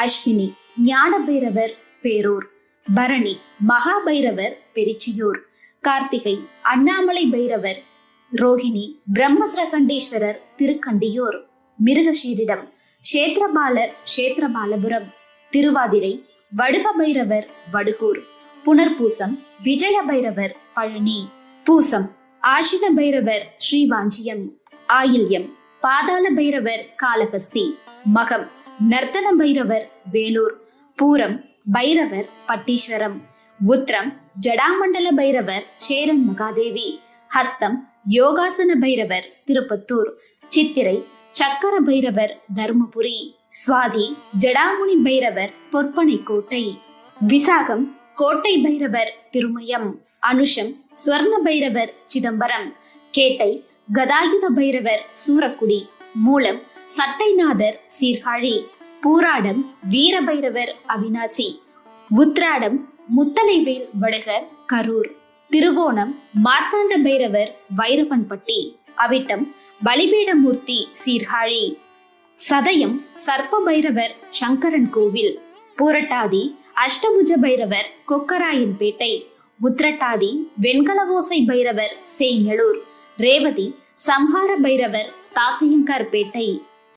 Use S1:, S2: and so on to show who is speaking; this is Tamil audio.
S1: அஸ்வினி ஞானபைரவர் பேரூர் பரணி மகாபைரவர் பெரிச்சியூர் கார்த்திகை அண்ணாமலை பைரவர் ரோஹிணி பிரம்மஸ்ரகண்டேஸ்வரர் திருக்கண்டியூர் மிருகஷீரிடம் கஷேத்திரபாலர் கஷேத்திரபாலபுரம் திருவாதிரை வடுக பைரவர் வடுகூர் புனர்பூசம் விஜய பைரவர் பழனி பூசம் ஆஷித பைரவர் ஸ்ரீவாஞ்சியம் ஆயில்யம் பாதாள பைரவர் காலகஸ்தி மகம் நர்த்தன பைரவர் வேலூர். பூரம் பைரவர் பட்டீஸ்வரம். உத்திரம் ஜடாமண்டல பைரவர் சேரன் மகாதேவி. ஹஸ்தம் யோகாசன பைரவர் திருப்பத்தூர். சித்திரை சக்கர பைரவர் தருமபுரி. சுவாதி ஜடாமுனி பைரவர் பொற்பனை கோட்டை விசாகம் கோட்டை பைரவர் திருமயம். அனுஷம் ஸ்வர்ண பைரவர் சிதம்பரம். கேட்டை கதாயுத பைரவர் சூரக்குடி. மூலம் சட்டைநாதர் சீர்காழி பூராடம் வீரபைரவர் அவினாசி உத்ராடம் முத்தலைவேல் வடகர் கரூர் திருவோணம் மார்த்தாண்ட பைரவர் வைரவன்பட்டி அவிட்டம் பலிபீடமூர்த்தி சீர்காழி சதயம் சர்ப்ப பைரவர் சங்கரன் கோவில் பூரட்டாதி அஷ்டபுஜ பைரவர் கொக்கராயன்பேட்டை உத்திரட்டாதி வெண்கலவோசை பைரவர் சேங்கலூர் ரேவதி சம்ஹார பைரவர் தாத்தியங்கார்பேட்டை